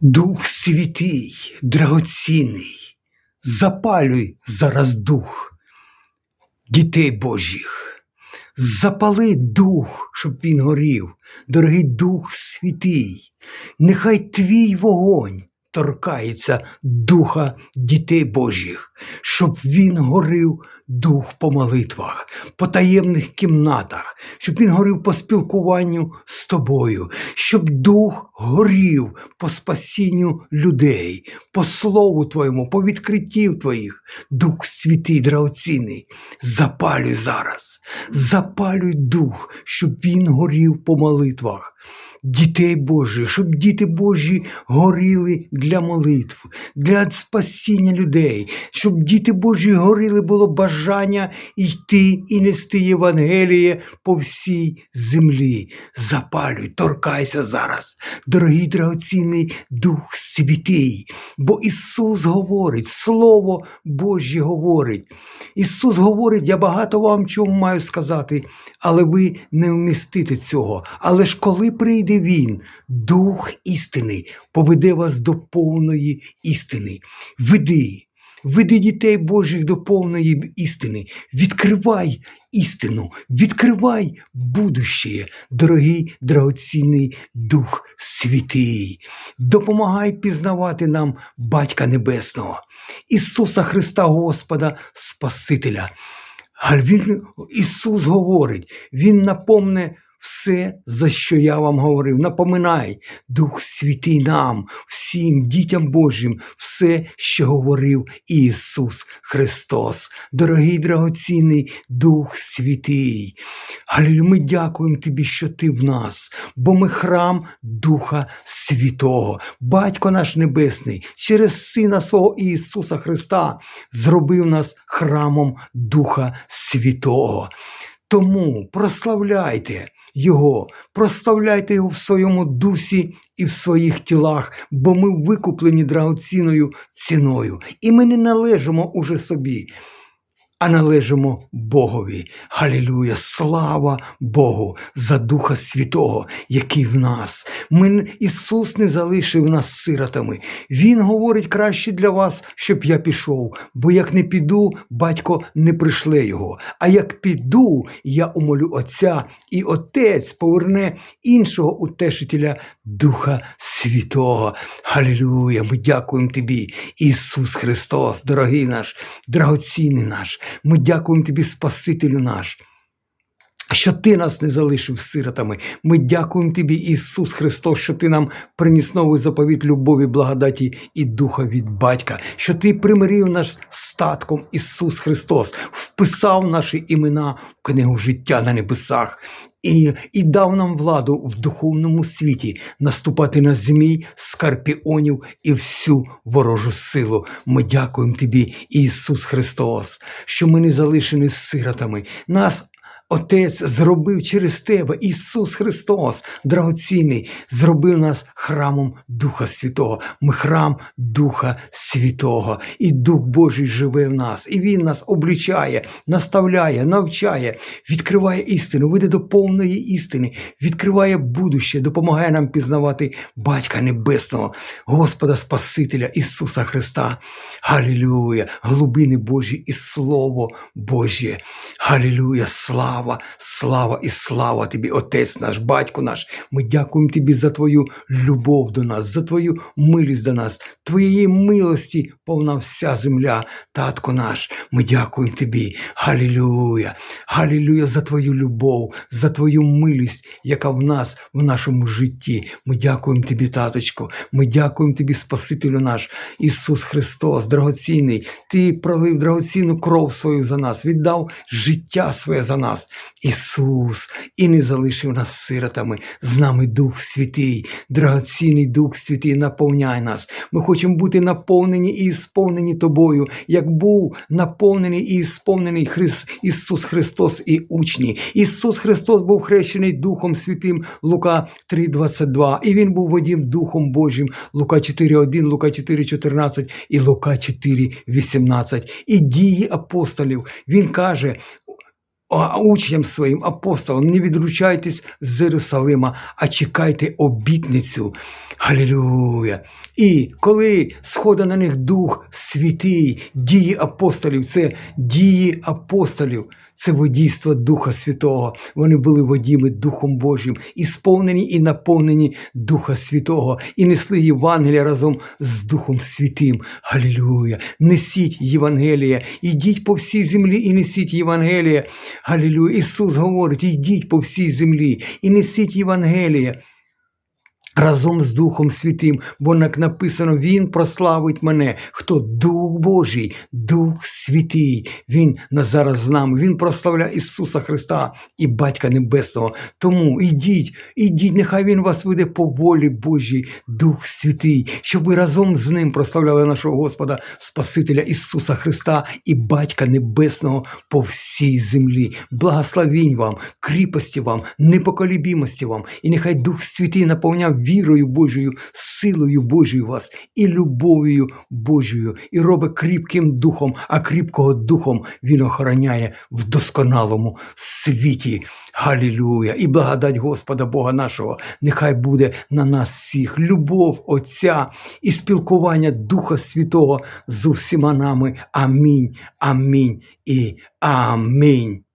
Дух святий, драгоцінний, запалюй зараз дух дітей Божих, запали дух, щоб він горів, дорогий Дух святий, нехай твій вогонь торкається духа дітей Божих, щоб він горив дух по молитвах, по таємних кімнатах, щоб він горів по спілкуванню з тобою, щоб дух горів по спасінню людей, по слову Твоєму, по відкриттів Твоїх, Дух святий, драгоцінний, запалюй зараз, запалюй дух, щоб він горів по молитвах. Дітей Божих, щоб діти Божі горіли для молитв, для спасіння людей, щоб діти Божі горіли, було бажання йти і нести Євангеліє по всій землі. Запалюй, торкайся зараз, дорогий драгоцінний Дух Святий, бо Ісус говорить, Слово Боже говорить. Ісус говорить, я багато вам чого маю сказати, але ви не вмістите цього. Але ж коли прийде Він, Дух істини, поведе вас до повної істини. Веди, веди дітей Божих до повної істини. Відкривай істину, відкривай будуще, дорогий драгоцінний Дух Святий. Допомагай пізнавати нам Батька Небесного, Ісуса Христа Господа Спасителя. А він, Ісус говорить, Він напомне все, за що я вам говорив. Напоминай, Дух Святий нам, всім дітям Божим, все, що говорив Ісус Христос. Дорогий драгоцінний Дух Святий. Галілю, ми дякуємо Тобі, що Ти в нас, бо ми храм Духа Святого. Батько наш Небесний, через Сина свого Ісуса Христа зробив нас храмом Духа Святого. Тому прославляйте Його, прославляйте Його в своєму дусі і в своїх тілах, бо ми викуплені драгоцінною ціною, і ми не належимо уже собі, а належимо Богові. Галілюя! Слава Богу за Духа Святого, який в нас. Ми, Ісус не залишив нас сиротами. Він говорить краще для вас, щоб я пішов, бо як не піду, батько не пришле його. А як піду, я умолю Отця, і Отець поверне іншого утешителя Духа Святого. Галілюя! Ми дякуємо Тобі, Ісус Христос, дорогий наш, драгоцінний наш. Ми дякуємо Тобі, Спасителю наш. Що ти нас не залишив сиротами. Ми дякуємо Тобі, Ісус Христос, що Ти нам приніс новий заповіт любові, благодаті і духа від Батька, що Ти примирив нас статком Ісус Христос, вписав наші імена в книгу життя на небесах. І, і дав нам владу в духовному світі наступати на змій, скарпіонів і всю ворожу силу. Ми дякуємо Тобі, Ісус Христос, що ми не залишені сиротами. Нас Отець зробив через тебе, Ісус Христос, драгоцінний, зробив нас храмом Духа Святого. Ми храм Духа Святого. І Дух Божий живе в нас. І Він нас облічає, наставляє, навчає, відкриває істину, веде до повної істини, відкриває будуще, допомагає нам пізнавати Батька Небесного, Господа Спасителя Ісуса Христа. Галілюя, глибини Божі і Слово Боже. Галілюя, слава! Слава, слава і слава тобі, Отець наш, Батько наш. Ми дякуємо Тобі за Твою любов до нас, за Твою милість до нас, Твоєї милості повна вся земля, Татко наш. Ми дякуємо Тобі. Галілюя, Галілюя за Твою любов, за Твою милість, яка в нас, в нашому житті. Ми дякуємо Тобі, Таточко. Ми дякуємо Тобі, Спасителю наш, Ісус Христос, драгоцінний. Ти пролив драгоцінну кров свою за нас, віддав життя своє за нас. Ісус і не залишив нас сиротами. З нами Дух Святий, драгоцінний Дух Святий, наповняй нас. Ми хочемо бути наповнені і сповнені Тобою, як був наповнений і сповнений Христ, Ісус Христос і учні. Ісус Христос був хрещений Духом Святим Лука 3,22. І Він був водім Духом Божим Лука 4,1, Лука 4,14 і Лука 4,18. І дії апостолів. Він каже, учням своїм апостолам, не відручайтесь з Єрусалима, а чекайте обітницю. Халілюя! І коли сходить на них Дух Святий, дії апостолів, це дії апостолів, це водійство Духа Святого. Вони були водіми Духом Божим, і сповнені і наповнені Духа Святого, і несли Євангелія разом з Духом Святим. Галілюя! Несіть Євангелія, ідіть по всій землі і несіть Євангелія. Галілюя! Ісус говорить: ідіть по всій землі і несіть Євангелія разом з Духом Святим, бо як написано, Він прославить мене. Хто Дух Божий, Дух Святий, Він на зараз з нами. Він прославляє Ісуса Христа і Батька Небесного. Тому ідіть, ідіть, нехай Він вас веде по волі Божій, Дух Святий, щоб ви разом з ним прославляли нашого Господа, Спасителя Ісуса Христа і Батька Небесного по всій землі. Благословінь вам, кріпості вам, непоколібімості вам, і нехай Дух Святий наповняв вірою Божою, силою Божою вас і любов'ю Божою, і робить кріпким духом, а кріпкого духом Він охороняє в досконалому світі. Галілюя! І благодать Господа Бога нашого, нехай буде на нас всіх любов Отця і спілкування Духа Святого з усіма нами. Амінь, амінь і амінь.